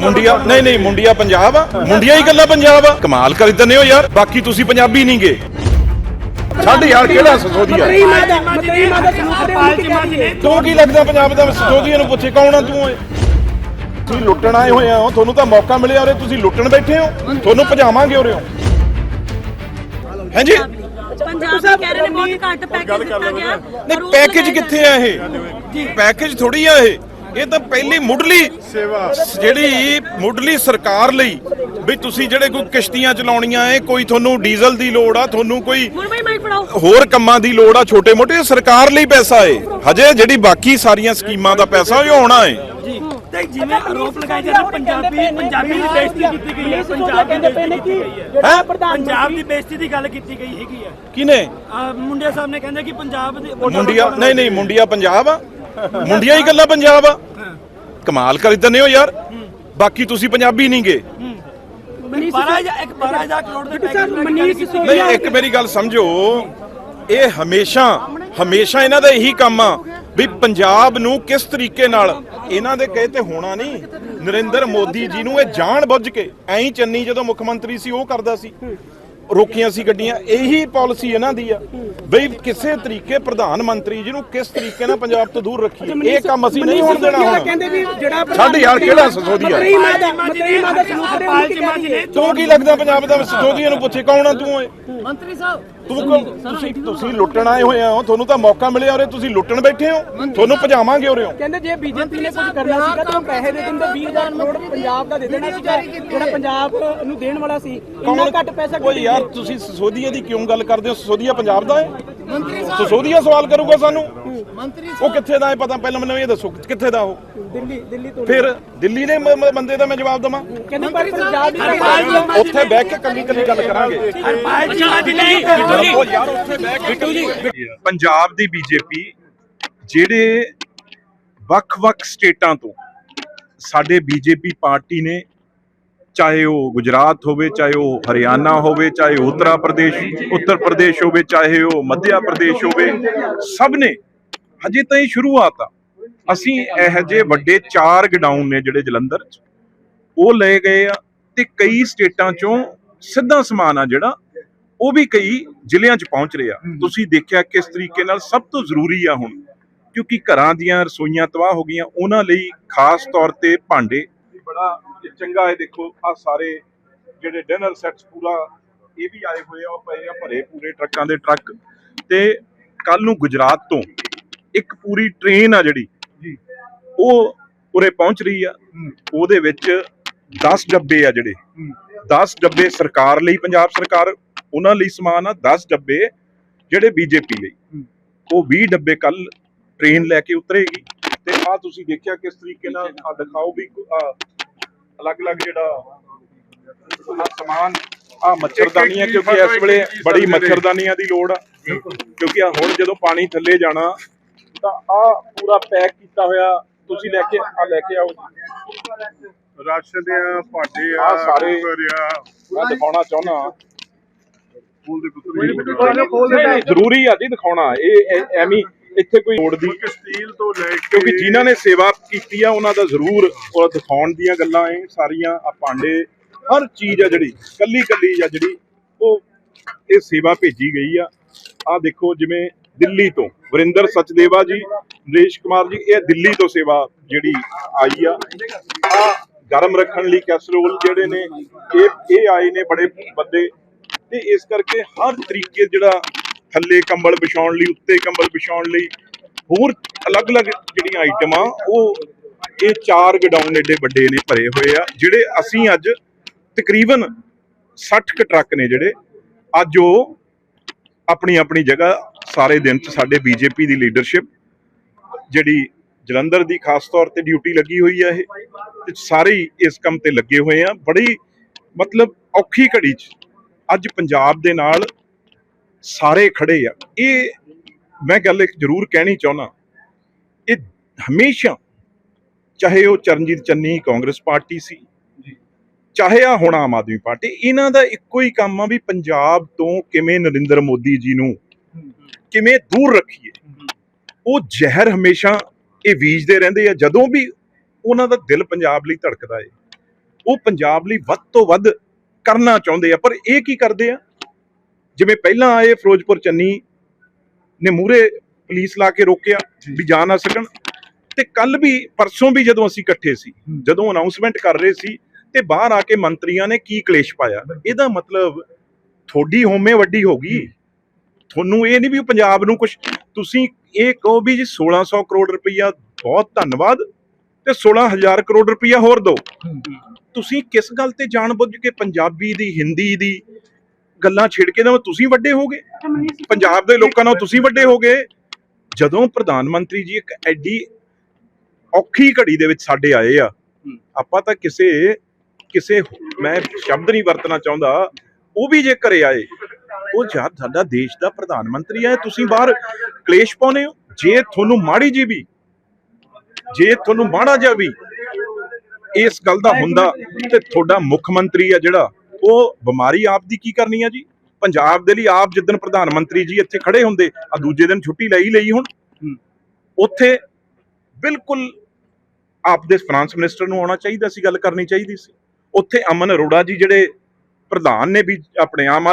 ਮੁੰਡਿਆ ਨਹੀਂ ਨਹੀਂ ਮੁੰਡਿਆ ਪੰਜਾਬ ਆ। ਮੁੰਡਿਆ ਹੀ ਗੱਲਾਂ ਪੰਜਾਬ ਆ। ਕਮਾਲ ਕਰੀ ਦਿੰਦੇ ਹੋ ਯਾਰ। ਬਾਕੀ ਤੁਸੀਂ ਪੰਜਾਬੀ ਨਹੀਂਗੇ। ਛੱਡ ਯਾਰ ਕਿਹੜਾ ਸਸੋਦੀਆ ਤੂੰ ਕੀ ਲੱਗਦਾ ਪੰਜਾਬ ਦਾ ਸਸੋਦੀਆ ਨੂੰ ਪੁੱਛੇ? ਕੌਣ ਆ ਤੂੰ ਓਏ? ਤੁਸੀਂ ਲੁੱਟਣ ਆਏ ਹੋਏ ਹੋ ਤੁਹਾਨੂੰ ਤਾਂ ਮੌਕਾ ਮਿਲਿਆ ਉਰੇ। ਤੁਸੀਂ ਲੁੱਟਣ ਬੈਠੇ ਹੋ। ਤੁਹਾਨੂੰ ਭਜਾਵਾਂਗੇ ਉਰੇ ਹਾਂਜੀ ਪੰਜਾਬ ਦੇ ਕਹਿ ਰਹੇ ਨੇ ਬਹੁਤ ਘੱਟ ਪੈਕੇਜ ਦਿੱਤਾ ਗਿਆ। ਨਹੀਂ ਪੈਕੇਜ ਕਿੱਥੇ ਆ ਇਹ? ਪੈਕੇਜ ਥੋੜੀ ਆ ਇਹ। ਇਹ ਤਾਂ ਪਹਿਲੀ ਮੁੱਢਲੀ ਸੇਵਾ। ਜਿਹੜੀ ਮੁੱਢਲੀ ਸਰਕਾਰ ਲਈ ਵੀ ਤੁਸੀਂ ਜਿਹੜੇ ਕੋਈ ਕਿਸ਼ਤੀਆਂ ਚਲਾਉਣੀਆਂ ਏ ਕੋਈ ਤੁਹਾਨੂੰ ਡੀਜ਼ਲ ਦੀ ਲੋੜ ਆ ਤੁਹਾਨੂੰ ਕੋਈ ਹੋਰ ਕੰਮਾਂ ਦੀ ਲੋੜ ਆ ਛੋਟੇ ਮੋਟੇ ਸਰਕਾਰ ਲਈ ਪੈਸਾ ਏ ਹਜੇ ਜਿਹੜੀ ਬਾਕੀ ਸਾਰੀਆਂ ਸਕੀਮਾਂ ਦਾ ਪੈਸਾ ਉਹ ਆਉਣਾ ਏ ਤੇ ਜਿਵੇਂ ਆਰੋਪ ਲਗਾਏ ਜਾਂਦੇ ਪੰਜਾਬੀ ਪੰਜਾਬੀ ਦੀ ਬੇਇੱਜ਼ਤੀ ਕੀਤੀ ਗਈ ਹੈ ਪੰਜਾਬ ਦੀ ਕਹਿੰਦੇ ਪਏ ਨੇ ਕਿ ਜਿਹੜਾ ਪ੍ਰਧਾਨ ਪੰਜਾਬ ਦੀ ਬੇਇੱਜ਼ਤੀ ਦੀ ਗੱਲ ਕੀਤੀ ਗਈ ਹੈਗੀ ਹੈ। ਕਿਨੇ ਆਹ ਮੁੰਡੇ ਸਾਹਿਬ ਨੇ ਕਹਿੰਦੇ ਕਿ ਪੰਜਾਬ ਦੇ ਮੁੰਡਿਆ ਨਹੀਂ ਨਹੀਂ ਮੁੰਡਿਆ ਪੰਜਾਬ ਆ। ਮੁੰਡਿਆ ਹੀ ਗੱਲਾਂ ਪੰਜਾਬ ਆ। ਕਮਾਲ ਕਰੀ ਦਿੰਦੇ ਹੋ ਯਾਰ। ਬਾਕੀ ਤੁਸੀਂ ਪੰਜਾਬੀ ਨਹੀਂਗੇ 12000 ਇੱਕ 12000 ਕਰੋੜ ਦੇ ਸਰ ਪੈਕੇਜ ਮਨੀਸ਼ ਨਹੀਂ ਸਿਸੋਦੀਆ ਇੱਕ ਮੇਰੀ ਗੱਲ ਸਮਝੋ। ਇਹ ਹਮੇਸ਼ਾ ਹਮੇਸ਼ਾ ਇਹਨਾਂ ਦਾ ਇਹੀ ਕੰਮ ਆ ਵੀ ਪੰਜਾਬ ਨੂੰ ਕਿਸ ਤਰੀਕੇ ਨਾਲ ਇਹਨਾਂ ਦੇ ਕਹੇ ਤੇ ਹੋਣਾ ਨਹੀਂ ਨਰਿੰਦਰ ਮੋਦੀ ਜੀ ਨੂੰ ਇਹ ਜਾਣ ਬੁੱਝ ਕੇ ਐਂ ਚੰਨੀ ਜਦੋਂ ਮੁੱਖ ਮੰਤਰੀ ਸੀ ਉਹ ਕਰਦਾ ਸੀ। ਰੋਕੀਆਂ ਸੀ ਗੱਡੀਆਂ ਇਹੀ ਪਾਲਿਸੀ ਇਹਨਾਂ ਦੀ ਆ ਬਈ ਕਿਸੇ ਤਰੀਕੇ ਪ੍ਰਧਾਨ ਮੰਤਰੀ ਜੀ ਨੂੰ ਕਿਸ ਤਰੀਕੇ ਨਾਲ ਪੰਜਾਬ ਤੋਂ ਦੂਰ ਰੱਖੀਏ ਇਹ ਕੰਮ ਅਸੀਂ ਨਹੀਂ ਹੋਣ ਦੇਣਾ ਹੁਣ ਕਹਿੰਦੇ ਵੀ ਜਿਹੜਾ ਛੱਡ ਯਾਰ ਕਿਹੜਾ ਸਸੋਦੀਆ ਤੂੰ ਕੀ ਲੱਗਦਾ ਪੰਜਾਬ ਦਾ ਸਸੋਦੀਆ ਨੂੰ ਪੁੱਛੇ ਕੌਣ ਆ ਤੂੰ ਓਏ ਮੰਤਰੀ ਸਾਹਿਬ ਤੂੰ ਤੁਸੀਂ ਤੁਸੀਂ ਲੁੱਟਣ ਆਏ ਹੋਏ ਹੋ ਤੁਹਾਨੂੰ ਤਾਂ ਮੌਕਾ ਮਿਲਿਆ ਉਰੇ ਤੁਸੀਂ ਲੁੱਟਣ ਬੈਠੇ ਹੋ ਤੁਹਾਨੂੰ ਭਜਾਵਾਂਗੇ ਉਰੇ ਕਹਿੰਦੇ ਜੇ ਬੀਜੇਪੀ ਨੇ ਕੁਝ ਕਰਨਾ ਸੀਗਾ ਤਾਂ ਉਹ ਪੈਸੇ ਦੇ ਦਿੰਦੇ 20000 ਕਰੋੜ ਪੰਜਾਬ ਦਾ ਦੇ ਦੇਣਾ ਸੀਗਾ ਜਿਹੜਾ ਪੰਜਾਬ ਨੂੰ ਦੇਣ ਵਾਲਾ ਸੀ ਇੰਨਾ ਘੱਟ ਪੈਸਾ ਓਏ ਕਿਉਂ ਯਾਰ ਤੁਸੀਂ ਸਸੋਦੀਆ ਦੀ ਕਿਉਂ ਗੱਲ ਕਰਦੇ ਹੋ? ਸਸੋਦੀਆ ਪੰਜਾਬ ਦਾ ਹੈ? ਸਸੋਦੀਆ ਸਵਾਲ ਕਰੂਗਾ ਸਾਨੂੰ? ਉਹ ਕਿੱਥੇ ਦਾ ਹੈ ਪਤਾ? ਪਹਿਲਾਂ ਮੈਨੂੰ ਇਹ ਦੱਸੋ ਕਿੱਥੇ ਦਾ ਉਹ? ਦਿੱਲੀ ਦਿੱਲੀ ਤੋਂ ਫਿਰ ਦਿੱਲੀ ਦੇ ਬੰਦੇ ਦਾ ਮੈਂ ਜਵਾਬ ਦਵਾਂ? ਕਹਿੰਦੇ ਪਰ ਪੰਜਾਬ ਦੀ ਉੱਥੇ ਬਹਿ ਕੇ ਕੱਲੀ ਕੱਲੀ ਗੱਲ ਕਰਾਂਗੇ। ਹਰਪਾਲ ਜੀ ਅੱਜ ਨਹੀਂ ਉਹ ਯਾਰ ਉੱਥੇ ਬਹਿ ਕੇ ਬਿੱਟੂ ਜੀ ਪੰਜਾਬ ਦੀ ਬੀਜੇਪੀ ਜਿਹੜੇ ਵੱਖ-ਵੱਖ ਸਟੇਟਾਂ ਤੋਂ ਸਾਡੇ ਬੀਜੇਪੀ ਪਾਰਟੀ ਨੇ ਚਾਹੇ ਉਹ ਗੁਜਰਾਤ ਹੋਵੇ ਚਾਹੇ ਉਹ ਹਰਿਆਣਾ ਹੋਵੇ ਚਾਹੇ ਉੱਤਰਾ ਪ੍ਰਦੇਸ਼ ਉੱਤਰ ਪ੍ਰਦੇਸ਼ ਹੋਵੇ ਚਾਹੇ ਉਹ ਮੱਧਿਆ ਪ੍ਰਦੇਸ਼ ਹੋਵੇ ਸਭ ਨੇ ਹਜੇ ਤਾਂ ਇਹ ਸ਼ੁਰੂਆਤ ਆ। ਅਸੀਂ ਇਹ ਜਿਹੇ ਵੱਡੇ ਚਾਰ ਗਡਾਊਨ ਨੇ ਜਿਹੜੇ ਜਲੰਧਰ ਚ ਉਹ ਲਏ ਗਏ ਆ ਤੇ ਕਈ ਸਟੇਟਾਂ ਚੋਂ ਸਿੱਧਾ ਸਮਾਨ ਆ ਜਿਹੜਾ ਉਹ ਵੀ ਕਈ ਜ਼ਿਲ੍ਹਿਆਂ 'ਚ ਪਹੁੰਚ ਰਿਹਾ। ਤੁਸੀਂ ਦੇਖਿਆ ਕਿਸ ਤਰੀਕੇ ਨਾਲ ਸਭ ਤੋਂ ਜ਼ਰੂਰੀ ਆ ਹੁਣ ਕਿਉਂਕਿ ਘਰਾਂ ਦੀਆਂ ਰਸੋਈਆਂ ਤਬਾਹ ਹੋ ਗਈਆਂ ਉਹਨਾਂ ਲਈ ਖਾਸ ਤੌਰ ਤੇ ਭਾਂਡੇ ਬੜਾ ਚੰਗਾ ਹੈ। ਦੇਖੋ ਆ ਸਾਰੇ ਜਿਹੜੇ ਡਿਨਰ ਸੈਟਸ ਪੂਰਾ ਇਹ ਵੀ ਆਏ ਹੋਏ ਆ ਉਹ ਪਏ ਆ ਭਰੇ ਪੂਰੇ ਟਰੱਕਾਂ ਦੇ ਟਰੱਕ। ਤੇ ਕੱਲ ਨੂੰ ਗੁਜਰਾਤ ਤੋਂ ਇੱਕ ਪੂਰੀ ਟ੍ਰੇਨ ਆ ਜਿਹੜੀ ਉਹ ਉਰੇ ਪਹੁੰਚ ਰਹੀ ਆ। ਉਹਦੇ ਵਿੱਚ 10 ਡੱਬੇ ਆ ਜਿਹੜੇ। 10 ਡੱਬੇ ਸਰਕਾਰ ਲਈ ਪੰਜਾਬ ਸਰਕਾਰ ਉਹਨਾਂ ਲਈ ਸਮਾਨ ਆ। 10 ਡੱਬੇ ਜਿਹੜੇ ਬੀਜੇਪੀ ਲਈ। ਉਹ 20 ਡੱਬੇ ਕੱਲ ਟ੍ਰੇਨ ਲੈ ਕੇ ਉਤਰੇਗੀ। ਤੇ ਆ ਤੁਸੀਂ ਦੇਖਿਆ ਕਿਸ ਤਰੀਕੇ ਨਾਲ ਆ ਦਿਖਾਓ ਵੀ ਅਲੱਗ-ਅਲੱਗ ਜਿਹੜਾ ਸਮਾਨ ਆ ਮੱਛਰਦਾਨੀਆਂ ਕਿਉਂਕਿ ਇਸ ਵੇਲੇ ਬੜੀ ਮੱਛਰਦਾਨੀਆਂ ਦੀ ਲੋੜ ਆ। ਕਿਉਂਕਿ ਆ ਹੁਣ ਜਦੋਂ ਪਾਣੀ ਥੱਲੇ ਜਾਣਾ ਤਾਂ ਆ ਪੂਰਾ ਪੈਕ ਕੀਤਾ ਹੋਇਆ ਤੁਸੀਂ ਲੈ ਕੇ ਆ ਲੈ ਕੇ ਆਓ ਰਾਸ਼ਨ ਆ ਭਾਂਡੇ ਆ ਸਾਰੇ- ਮੈਂ ਦਿਖਾਉਣਾ ਚਾਹੁੰਦਾ ਦੇ ਜ਼ਰੂਰੀ ਆ ਜੀ ਦਿਖਾਉਣਾ। ਇਹ ਐਵੇਂ ਇੱਥੇ ਕੋਈ ਲੋੜ ਦੀ। ਸਟੀਲ ਤੋਂ ਲੈ ਕੇ ਕਿਉਂਕਿ ਜਿਨ੍ਹਾਂ ਨੇ ਸੇਵਾ ਕੀਤੀ ਆ ਉਹਨਾਂ ਦਾ ਜ਼ਰੂਰ ਉਹ ਦਿਖਾਉਣ ਦੀਆਂ ਗੱਲਾਂ ਐ ਸਾਰੀਆਂ ਆ ਭਾਂਡੇ। ਹਰ ਚੀਜ਼ ਆ ਜਿਹੜੀ ਕੱਲੀ ਕੱਲੀ ਆ ਜਿਹੜੀ ਉਹ ਇਹ ਸੇਵਾ ਭੇਜੀ ਗਈ ਆ। ਆ ਦੇਖੋ ਜਿਵੇਂ ਦਿੱਲੀ ਤੋਂ ਵਰਿੰਦਰ ਸਚਦੇਵਾ ਜੀ ਨਰੇਸ਼ ਕੁਮਾਰ ਜੀ ਇਹ ਦਿੱਲੀ ਤੋਂ ਸੇਵਾ ਜਿਹੜੀ ਆਈ ਆ। ਆ ਗਰਮ ਰੱਖਣ ਲਈ ਕੈਸਰੋਲ ਜਿਹੜੇ ਨੇ ਇਹ ਇਹ ਆਏ ਨੇ ਬੜੇ ਬੰਦੇ। ਤੇ ਇਸ ਕਰਕੇ ਹਰ ਤਰੀਕੇ ਜਿਹੜਾ ਥੱਲੇ ਕੰਬਲ ਵਿਛਾਉਣ ਲਈ, ਉੱਤੇ ਕੰਬਲ ਵਿਛਾਉਣ ਲਈ, ਹੋਰ ਅਲੱਗ-ਅਲੱਗ ਜਿਹੜੀਆਂ ਆਈਟਮਾਂ ਉਹ ਇਹ ਚਾਰ ਗਡਾਊਨ ਏਡੇ ਵੱਡੇ ਨੇ ਭਰੇ ਹੋਏ ਆ, ਜਿਹੜੇ ਅਸੀਂ ਅੱਜ ਤਕਰੀਬਨ 60 ਕੁ ਟਰੱਕ ਨੇ ਜਿਹੜੇ, ਅੱਜ ਉਹ ਆਪਣੀ ਆਪਣੀ ਜਗ੍ਹਾ ਸਾਰੇ ਦਿਨ ਚ ਸਾਡੇ ਬੀਜੇਪੀ ਦੀ ਲੀਡਰਸ਼ਿਪ ਜਿਹੜੀ ਜਲੰਧਰ ਦੀ ਖਾਸ ਤੌਰ ਤੇ ਡਿਊਟੀ ਲੱਗੀ ਹੋਈ ਆ ਇਹ, ਤੇ ਸਾਰੇ ਹੀ ਇਸ ਕੰਮ ਤੇ ਲੱਗੇ ਹੋਏ ਆ, ਬੜੀ ਮਤਲਬ ਔਖੀ ਘੜੀ ਚ ਅੱਜ ਪੰਜਾਬ ਦੇ ਨਾਲ ਸਾਰੇ ਖੜੇ ਆ। ਇਹ ਮੈਂ ਗੱਲ ਇੱਕ ਜ਼ਰੂਰ ਕਹਿਣੀ ਚਾਹੁੰਦਾ। ਇਹ ਹਮੇਸ਼ਾ ਚਾਹੇ ਉਹ ਚਰਨਜੀਤ ਚੰਨੀ ਕਾਂਗਰਸ ਪਾਰਟੀ ਸੀ ਚਾਹੇ ਆ ਹੁਣ ਆਮ ਆਦਮੀ ਪਾਰਟੀ ਇਹਨਾਂ ਦਾ ਇੱਕੋ ਹੀ ਕੰਮ ਆ ਵੀ ਪੰਜਾਬ ਤੋਂ ਕਿਵੇਂ ਨਰਿੰਦਰ ਮੋਦੀ ਜੀ ਨੂੰ ਕਿਵੇਂ ਦੂਰ ਰੱਖੀਏ। ਉਹ ਜ਼ਹਿਰ ਹਮੇਸ਼ਾ ਇਹ ਬੀਜਦੇ ਰਹਿੰਦੇ ਆ ਜਦੋਂ ਵੀ ਉਹਨਾਂ ਦਾ ਦਿਲ ਪੰਜਾਬ ਲਈ ਧੜਕਦਾ ਏ। ਉਹ ਪੰਜਾਬ ਲਈ ਵੱਧ ਤੋਂ ਵੱਧ ਕਰਨਾ ਚਾਹੁੰਦੇ ਆ ਪਰ ਇਹ ਕੀ ਕਰਦੇ ਆ? ਜਿਵੇਂ ਪਹਿਲਾਂ ਆਏ ਫਿਰੋਜ਼ਪੁਰ ਚੰਨੀ ਨੇ ਮੂਰੇ ਪੁਲਿਸ ਲਾ ਕੇ ਰੋਕਿਆ ਵੀ ਜਾ ਨਾ ਸਕਣ। ਤੇ ਕੱਲ ਵੀ ਪਰਸੋਂ ਵੀ ਜਦੋਂ ਅਸੀਂ ਇਕੱਠੇ ਸੀ ਜਦੋਂ ਅਨਾਉਂਸਮੈਂਟ ਕਰ ਰਹੇ ਸੀ ਤੇ ਬਾਹਰ ਆ ਕੇ ਮੰਤਰੀਆਂ ਨੇ ਕੀ ਕਲੇਸ਼ ਪਾਇਆ? ਇਹਦਾ ਮਤਲਬ ਥੋੜੀ ਹੋਮੇ ਵੱਡੀ ਹੋ ਗਈ। ਤੁਹਾਨੂੰ ਇਹ ਨਹੀਂ ਵੀ ਪੰਜਾਬ ਨੂੰ ਕੁਝ ਤੁਸੀਂ ਇਹ ਕਹੋ ਵੀ ਜੀ 1600 ਕਰੋੜ ਰੁਪਈਆ ਬਹੁਤ ਧੰਨਵਾਦ ਤੇ 16000 ਕਰੋੜ ਰੁਪਈਆ ਹੋਰ ਦਿਓ ਤੁਸੀਂ ਕਿਸ ਗੱਲ ਤੇ ਜਾਣਬੁੱਝ ਕੇ ਪੰਜਾਬੀ ਦੀ ਹਿੰਦੀ ਦੀ ਗੱਲਾਂ ਛੇੜ ਕੇ ਨਾ ਤੁਸੀਂ ਵੱਡੇ ਹੋਗੇ ਪੰਜਾਬ ਦੇ ਲੋਕਾਂ ਨਾਲ ਤੁਸੀਂ ਵੱਡੇ ਹੋਗੇ ਜਦੋਂ ਪ੍ਰਧਾਨ ਮੰਤਰੀ ਜੀ ਇੱਕ ਐਡੀ ਔਖੀ ਘੜੀ ਦੇ ਵਿੱਚ ਸਾਡੇ ਆਏ ਆ ਆਪਾਂ ਤਾਂ ਕਿਸੇ ਕਿਸੇ ਮੈਂ ਸ਼ਬਦ ਨਹੀਂ ਵਰਤਣਾ ਚਾਹੁੰਦਾ ਉਹ ਵੀ ਜੇ ਘਰੇ ਆਏ ਉਹ ਜਦ ਸਾਡਾ ਦੇਸ਼ ਦਾ ਪ੍ਰਧਾਨ ਮੰਤਰੀ ਹੈ ਤੁਸੀਂ ਬਾਹਰ ਕਲੇਸ਼ ਪਾਉਨੇ ਹੋ? ਜੇ ਤੁਹਾਨੂੰ ਮਾੜੀ ਜੀ ਵੀ ਜੇ ਤੁਹਾਨੂੰ ਮਾੜਾ ਜਿਹਾ ਵੀ ਇਸ ਗੱਲ ਦਾ ਹੁੰਦਾ ਤੇ ਤੁਹਾਡਾ ਮੁੱਖ ਮੰਤਰੀ ਆ ਜਿਹੜਾ ਉਹ ਬਿਮਾਰੀ ਆਪ ਦੀ ਕੀ ਕਰਨੀ ਆ ਜੀ? ਪੰਜਾਬ ਦੇ ਲਈ ਆਪ ਜਿੱਦਣ ਪ੍ਰਧਾਨ ਮੰਤਰੀ ਜੀ ਇੱਥੇ ਖੜੇ ਹੁੰਦੇ ਆ ਦੂਜੇ ਦਿਨ ਛੁੱਟੀ ਲਈ ਲਈ ਹੁਣ। ਉੱਥੇ ਬਿਲਕੁਲ ਆਪ ਦੇ ਫਾਈਨਾਂਸ ਮਿਨਿਸਟਰ ਨੂੰ ਆਉਣਾ ਚਾਹੀਦਾ ਸੀ ਗੱਲ ਕਰਨੀ ਚਾਹੀਦੀ ਸੀ। ਉੱਥੇ ਅਮਨ ਅਰੋੜਾ ਜੀ ਜਿਹੜੇ ਪ੍ਰਧਾਨ ਨੇ ਵੀ ਆਪਣੇ ਆਮ ਆਦਮੀ